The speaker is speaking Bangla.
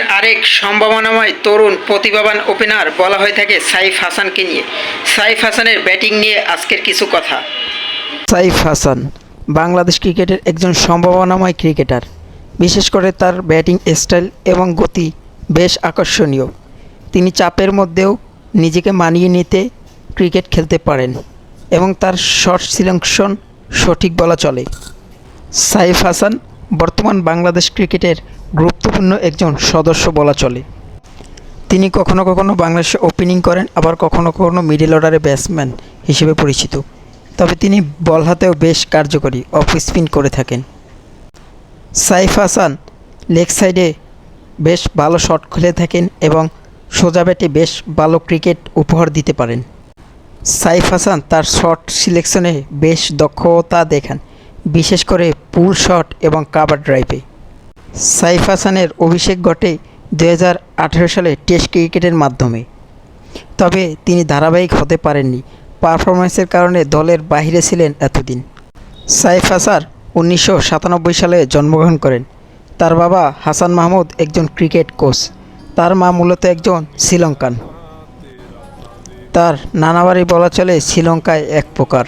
আরেক সম্ভাবনাময় তরুণ প্রতিভাবান ওপেনার বলা হয়ে থাকে সাইফ হাসানকে নিয়ে। সাইফ হাসানের ব্যাটিং নিয়ে আজকের কিছু কথা। সাইফ হাসান, বাংলাদেশ ক্রিকেটের একজন সম্ভাবনাময় ক্রিকেটার। বিশেষ করে তার ব্যাটিং স্টাইল এবং গতি বেশ আকর্ষণীয়। তিনি চাপের মধ্যেও নিজেকে মানিয়ে নিতে ক্রিকেট খেলতে পারেন এবং তার শর্ট সিলেকশন সঠিক বলা চলে। সাইফ হাসান বর্তমান বাংলাদেশ ক্রিকেটের গুরুত্বপূর্ণ একজন সদস্য বলা চলে। তিনি কখনো কখনো বাংলাদেশে ওপেনিং করেন, আবার কখনো কখনো মিডল অর্ডারে ব্যাটসম্যান হিসেবে পরিচিত। তবে তিনি বল হাতেও বেশ কার্যকরী অফ স্পিন করে থাকেন। সাইফ হাসান লেগ সাইডে বেশ ভালো শট খুলে থাকেন এবং সোজা ব্যাটে বেশ ভালো ক্রিকেট উপহার দিতে পারেন। সাইফ হাসান তার শট সিলেকশনে বেশ দক্ষতা দেখান, বিশেষ করে পুল শট এবং কাভার ড্রাইভে সাইফ হাসানের অভিষেক ঘটে দু হাজার আঠেরো সালে টেস্ট ক্রিকেটের মাধ্যমে। তবে তিনি ধারাবাহিক হতে পারেননি। পারফরমেন্সের কারণে দলের বাইরে ছিলেন এতদিন। সাইফ হাসান উনিশশো সালে জন্মগ্রহণ করেন। তার বাবা হাসান মাহমুদ একজন ক্রিকেট কোচ। তার মা মূলত একজন শ্রীলঙ্কান। তার নানাবাড়ি বলা চলে শ্রীলঙ্কায় এক প্রকার।